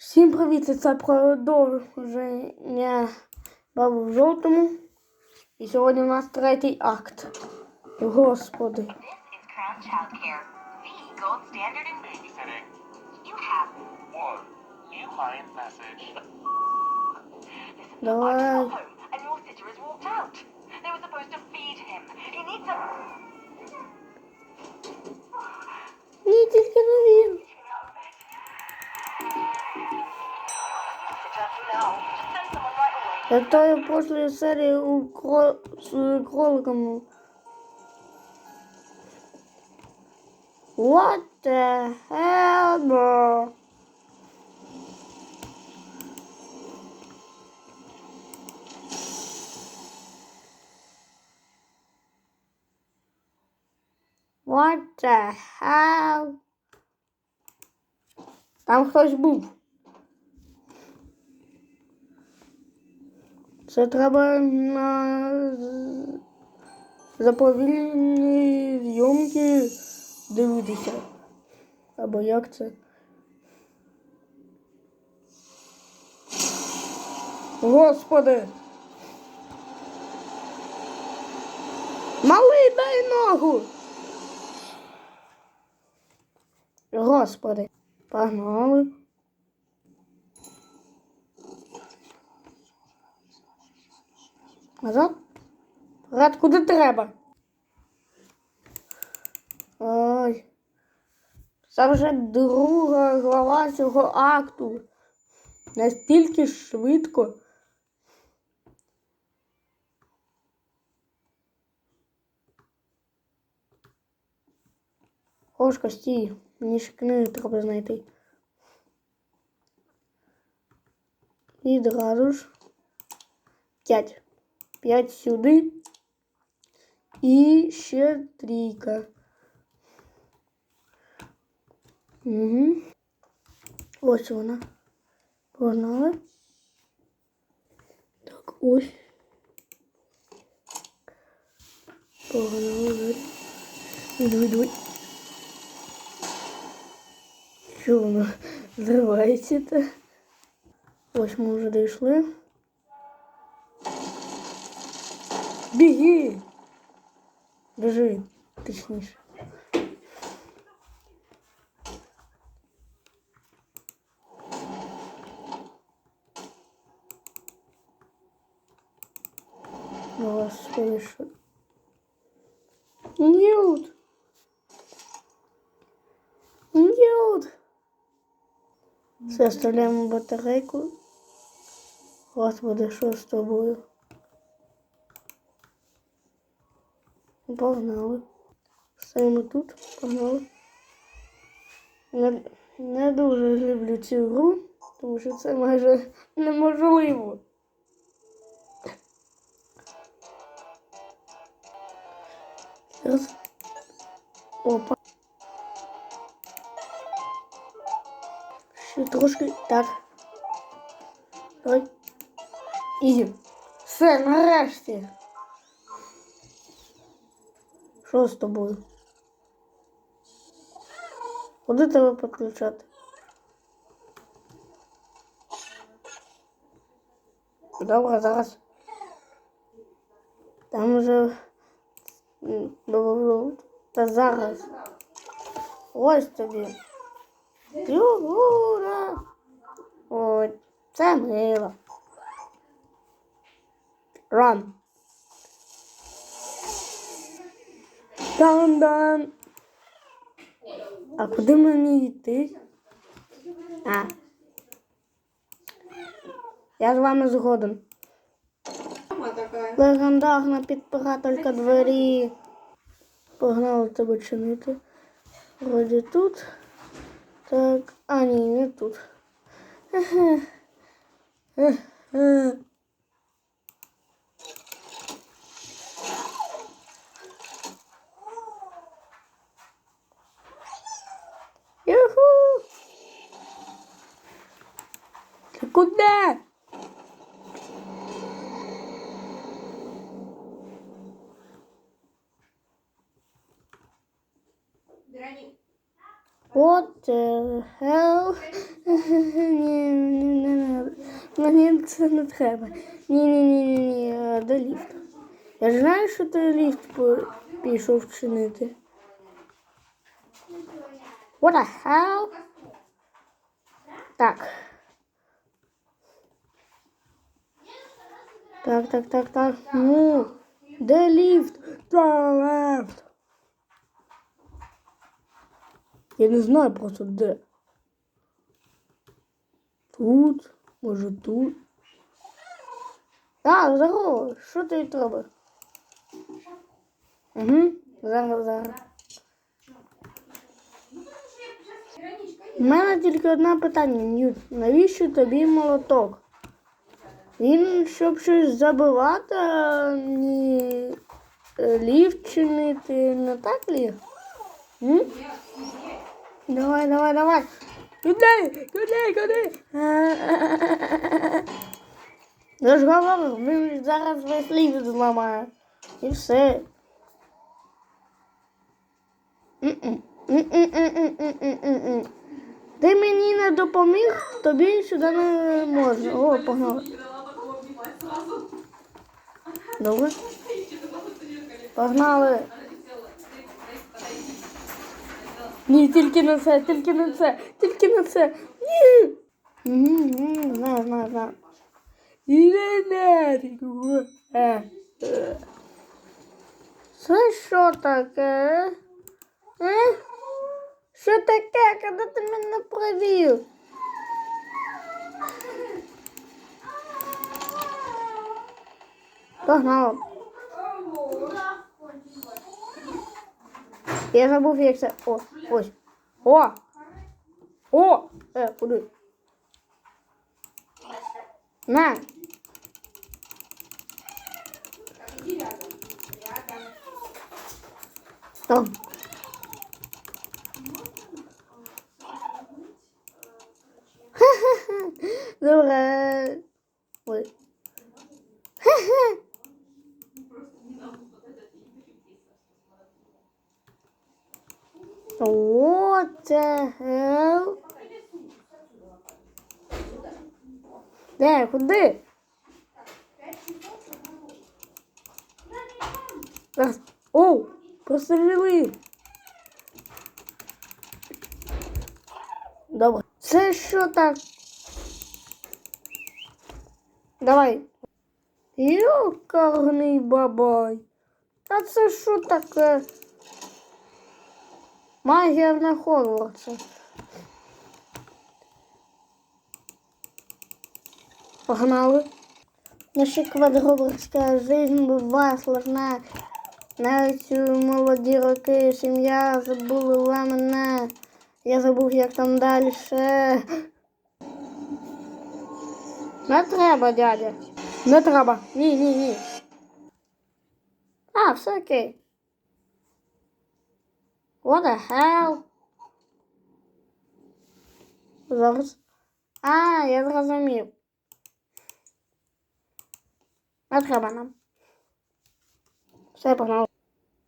Всім привіт! Це продовження бабу в жовтому. І сьогодні у нас третій акт. Господи. This is Crown Childcare, той прошлої серії у кро... з кроликом. What the hell, bro? What the hell? Там хтось був. Це треба на заповільні зйомки дивитися. Або як це? Господи! Малий дай ногу! Господи! Погнали! Назад? Рад куди треба. Ой. Це вже друга глава цього акту. Настільки швидко. Кошка, стій. Мені ще книги треба знайти. І одразу ж. П'ять. П'ять сюди. І ще трійка. Угу. Ось вона. Погнали. Так, ось. Погнали. Давай, давай. Що воно зривається-то? Ось ми вже дійшли. Біги! Біжи, точніше. Господи, що... Ньют! Ньют! Все, оставляємо батарейку. Господи, що з тобою? Погнали. Стоїмо тут, погнали. Не, не дуже люблю цю гру, тому що це майже неможливо. Раз. Опа. Ще трошки. Так. Давай. Ізі. Все, нарешті. Що з тобою? Куди тебе підключати? Добре, зараз. Там було. Та зараз. Ось тобі. Фігура. Ой, це мило. Run. Дан-дан. А куди мені йти? А. Я з вами згоден. Легендарна підпирателька двері. Погнали тебе чинити. Вроді тут. Так. А, ні, не тут. Еге. Куда? What the hell? Ні, Мені це не треба. Ні, ні, ні, ні, ні, а де? Я ж знаю, що ти ліфт пішов чинити. What the hell? Так. Так, так, так, так. Ну, де ліфт? Та ліфт. Я не знаю просто де. Тут, може тут. Так, здорово, що ти треба? Угу, зараз, зараз. У мене тільки одне питання, Ньют. Навіщо тобі молоток? Він щоб щось забивати, не е, чинити, не так лі? Давай, давай, давай. Куди? Куди, куди? Я ж говорив, він зараз весь ліфт зламає. І все. Ти мені не допоміг, тобі сюди не можна. О, погнали. Добре. Погнали. Ні, тільки на це, тільки на це, тільки на це. Ні. Угу, знаю, знаю, знаю. Іди нафіг. Е, е. Це що таке? Е? Що таке, коли ти мене провів? Погнали. Я забув, як це. О, ось. О! О! Е, куди? На. Там. Добре. Ой. What the hell? Де, куди? Раз. О, постріли. Добре. Це що так? Давай. Йокарний бабай. А це що таке? Магія на Хогвартса. Погнали. Наша квадроборська жизнь бува сложна. Навіть у молоді роки сім'я забула мене. Я забув, як там далі. Не треба, дядя. Не треба. Ні, ні, ні. А, все окей. What the hell? Зараз. А, я зрозумів. Не треба нам. Все, погнали.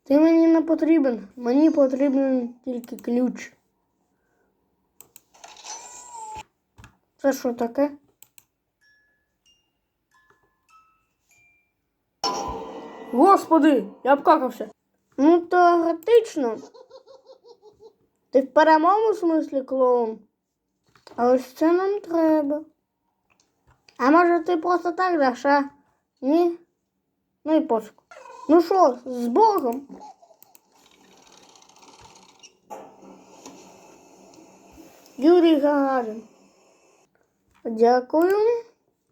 Ти мені не потрібен. Мені потрібен тільки ключ. Це що таке? Господи, я обкакався. Ну, теоретично. Ти в прямому смислі клоун. А ось це нам треба. А може ти просто так даш, а? Ні? Ну і пофіг. Ну що, з Богом? Юрій Гагарин. Дякую.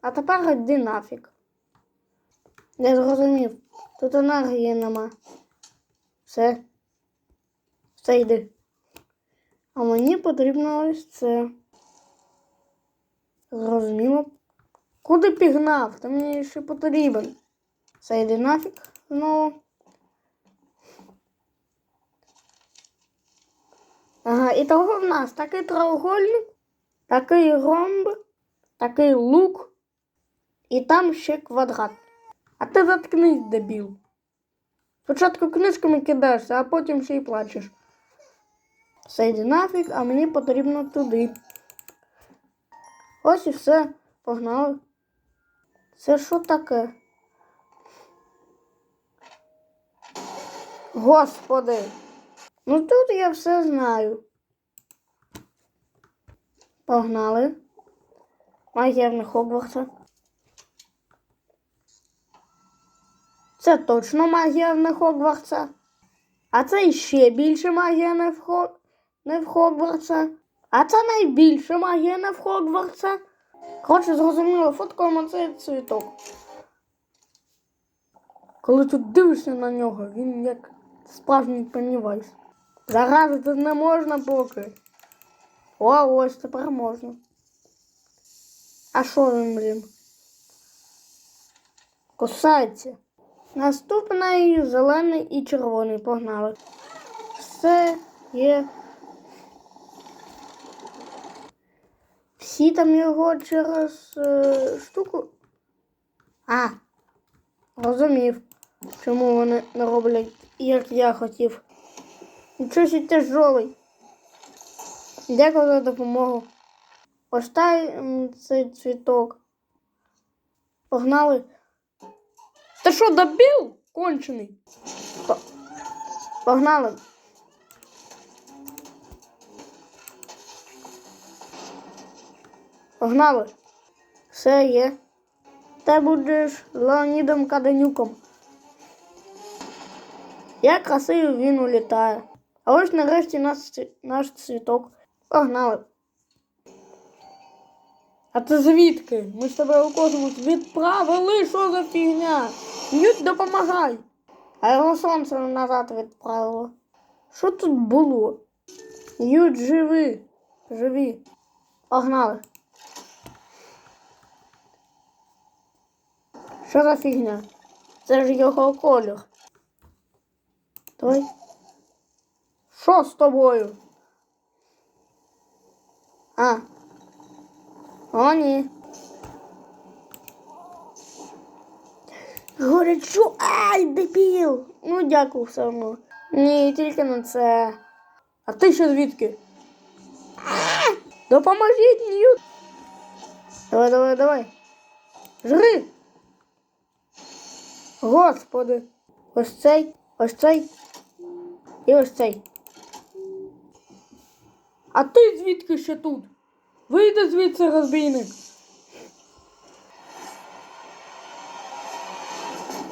А тепер йди нафіг. Я зрозумів. Тут енергії нема. Все. Все йди. А мені потрібно ось це. Зрозуміло. Куди пігнав? Ти мені ще потрібен. Все йди нафіг знову. Ага, і того в нас такий треугольник, такий ромб, такий лук, і там ще квадрат. А ти заткнись, дебіл. Спочатку книжками кидаєшся, а потім ще й плачеш. Все йди нафіг, а мені потрібно туди. Ось і все. Погнали. Це що таке? Господи. Ну тут я все знаю. Погнали. Магія Хогвартса. Це точно магія не Хогвартса. А це ще більше магія не в, Хо... не в Хогвартса. А це найбільша магія в Хогвартса. Коротше, зрозуміло, фоткаємо цей цвіток. Коли тут дивишся на нього, він як справжній пеннівайс. Зараз тут не можна поки. О, ось тепер можна. А що він, блін? Кусається. Наступний зелений і червоний. Погнали. Все є. Всі його через е, штуку. А, розумів, чому вони не роблять, як я хотів. Нічого ще тяжолий. Дякую за допомогу. Остай цей цвіток. Погнали. Ти що, добіл? Кончений. Погнали. Погнали. Все є. Ти будеш Леонідом Каденюком. Як красиво він улітає. А ось нарешті наш, наш цвіток. Погнали. А ти звідки? Ми з тебе у космос відправили, що за фігня? Нють, допомагай. А його сонце назад відправило. Що тут було? Нють, живи. Живі. Погнали. Що за фігня? Це ж його колір. Той. Що з тобою? А. О, ні. Що ай, дебіл. Ну, дякую все одно. Ні, тільки на це. А ти що звідки? Допоможіть, Ньют. Давай, давай, давай. Жри. Господи. Ось цей, ось цей і ось цей. А ти звідки ще тут? Вийди звідси, розбійник.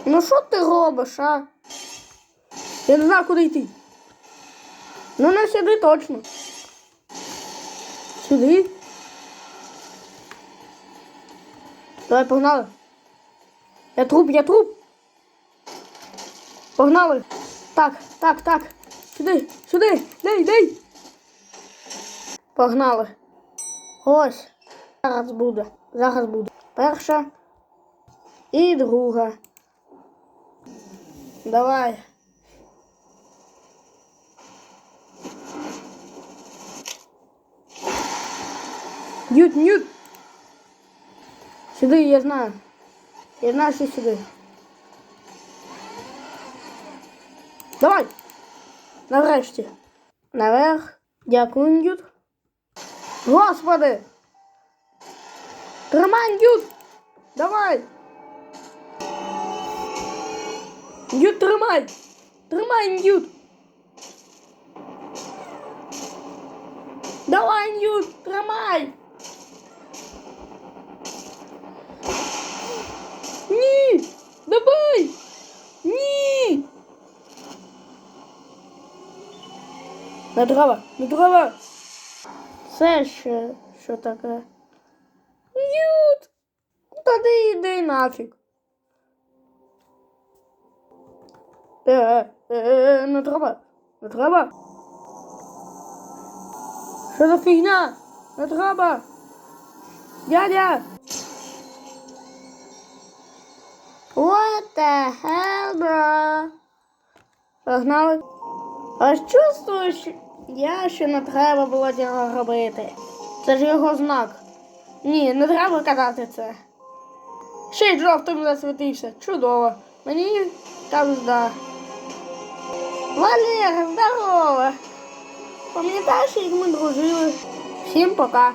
Ну що ти робиш, а? Я не знаю, куди йти. Ну не сюди точно. Сюди. Давай, погнали. Я труп, я труп. Погнали. Так, так, так. Сюди, сюди. Дай, дай. Погнали. Ось. Зараз буде. Зараз буде. Перша і друга. Давай. Нют, нют. Сюди, я знаю. Я знаю, що сюди. Давай. Нарешті. Наверх. Дякую, Ньют. Господи. Тримай, Ньют. Давай. Ньют, тримай. Тримай, Ньют. Давай, Ньют, тримай. Не треба, не треба. Це ще що таке? Ют! Тоді йди нафіг. Е, е, е, не треба. Не треба. Що за фігня? Не треба. Дядя. What the hell, bro? Погнали. А чувствую, що я ще не треба було цього робити. Це ж його знак. Ні, не треба казати це. Ще й жовтим засвітився. Чудово. Мені там зда. Валера, здорово! Пам'ятаєш, як ми дружили? Всім пока.